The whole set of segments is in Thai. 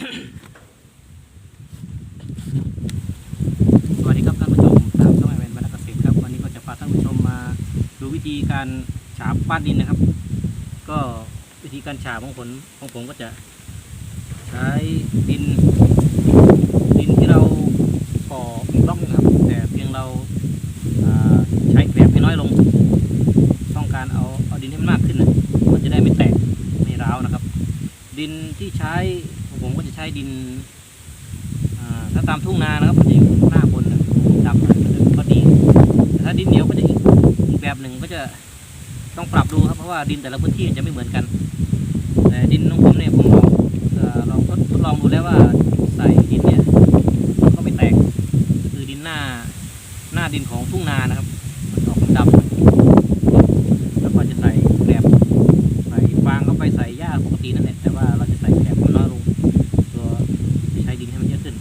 สวัสดีครับท่านผู้ชมตามช่องไอเวนบรรณเกษตรครับ วันนี้ก็จะพาท่านผู้ชมมาดูวิธีการฉาบบ้านดินนะครับ ก็วิธีการฉาบของผมของผมก็จะใช้ดินดินที่เราก่อเป็นบล็อกนะครับ แต่เพียงเราใช้แบบให้น้อยลง ต้องการเอาเอาดินให้มันมากขึ้นนะมันจะได้ไม่แตกไม่ร้าวนะครับ ดินที่ใช้ ผมก็จะใช้ดินถ้าตามทุ่งนานะครับมันจะหน้าบนดำหน่อยมันจะพอดีแต่ถ้าดินเหนียวก็จะอีกอีกแบบหนึ่งก็จะต้องปรับดูครับเพราะว่าดินแต่ละพื้นที่จะไม่เหมือนกันแต่ดินของผมเนี่ยผมลองเอ่อลองทดทดลองดูแล้วว่าใส่ดินเนี่ยมันก็ไม่แตกคือดินหน้าหน้าดินของทุ่งนานะครับ มันออกดำแล้วก็จะใส่แกลบใส่ฟางเข้าไปใส่หญ้าปกตินั่นแหละแต่ว่าเราจะใส่แกลบให้มันน้อยลงตัวจะใช้ดินให้มันเยอะขึ้น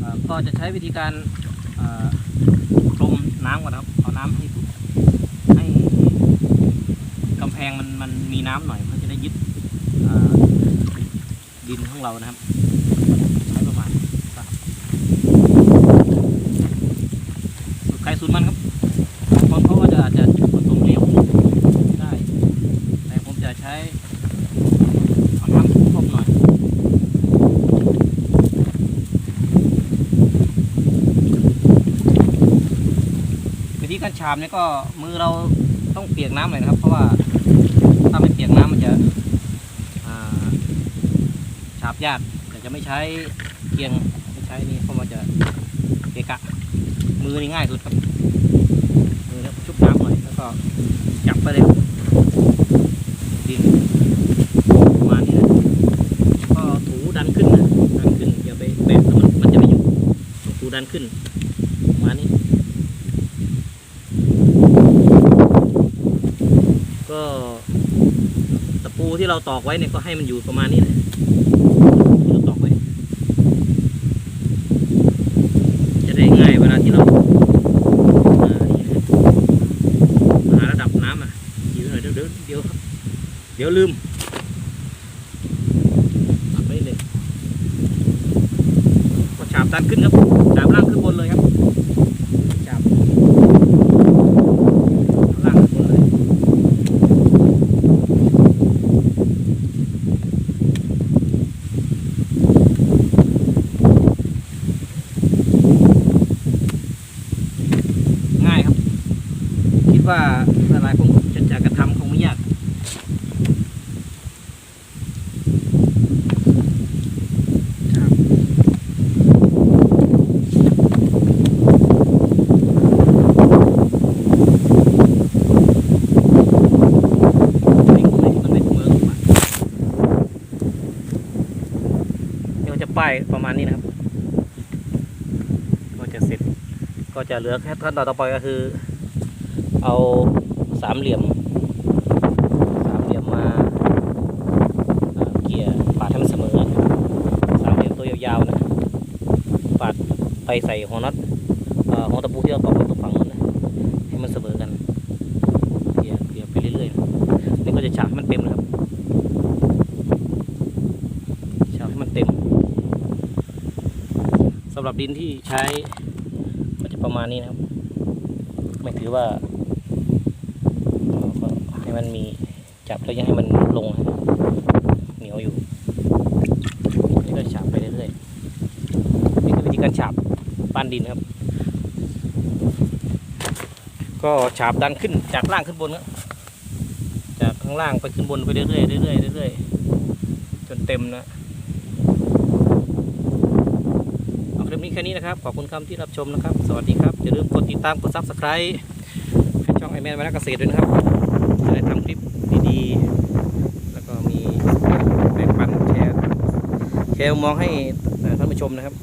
เอ่อ ก็จะใช้วิธีการเอ่อพรมน้ำก่อนนะครับ เอาน้ำให้ให้กำแพงมันมันมีน้ำหน่อยเพื่อจะได้ยึดดินของเรานะครับใช้ประมาณครับสูตรใครสูตรมันครับ บางคนเขาก็จะอาจจะผสมเหลวได้ แต่ผมจะใช้เอาน้ำท่วมหน่อย วิธีการฉาบเนี่ยก็มือเราต้องเปียกน้ำหน่อยนะครับ เพราะว่าถ้าไม่เปียกน้ำมันจะาฉาบยากแต่จะไม่ใช้เกียงไม่ใช้นี่เพราะมันจะเกะกะ มือนี่ง่ายสุดครับมือแล้วชุบน้ำหน่อยแล้วก็จับไปเลยดินประมาณนี้นะก็ถูดันขึ้นนะดันขึ้นอย่าไปแบะมันมันจะไม่อยู่ถูดันขึ้นประมาณนี้ ก็ตะปูที่เราตอกไว้เนี่ยก็ให้มันอยู่ประมาณนี้นะที่เราตอกไว้ จะได้ง่ายเวลาที่เราหาระดับน้ำอะอยู่หน่อยเดี๋ยวเดี๋ยวเดี๋ยวครับเดี๋ยวลืมตัดไปเลยก็ฉาบดันขึ้นครับฉาบล่างขึ้นบนเลยครับฉาบล่างขึ้นบนเลยง่ายครับ คิด ว่าหลายๆคนจะจะกระทำคงไม่ยากครับไม่ไม่มันไม่เสมอกันมานี่ก็จะป้ายประมาณนี้นะครับ ก็จะเสร็จ ก็จะเหลือแค่ขั้นตอนต่อไปก็คือ เอาสามเหลี่ยมสามเหลี่ยมมาอ่าเกี่ยปาดให้มันเสมอสามเหลี่ยมตัวยาวๆนะปาดไปใส่หัวน็อตหัวตะปูที่เราตอกไว้ตรงฝั่งนู้นนะให้มันเสมอกันเกี่ยเกี่ยไปเรื่อยๆนี่ก็จะฉาบให้มันเต็มเลยครับฉาบให้มันเต็มสำหรับดินที่ใช้ก็จะประมาณนี้นะครับไม่ถือว่า มันมีจับแล้วยังให้มันลงนะเหนียวอยู่นี่ก็ฉาบไปเรื่อยๆนี่คือวิธีการฉาบปั้นดินครับ ก็ฉาบดันขึ้นจากล่างขึ้นบนครับจากข้างล่างไปขึ้นบนไปเรื่อยๆเรื่อยๆเรื่อยๆจนเต็มนะเอาคลิปนี้แค่นี้นะครับ ขอบคุณคำที่รับชมนะครับ สวัสดีครับ อย่าลืมกดติดตามกด subscribe ให้ช่องไอแมนวรรณเกษตรด้วยนะครับ จะได้ทำคลิปดีๆ แกมองให้ท่านผู้ชมนะครับ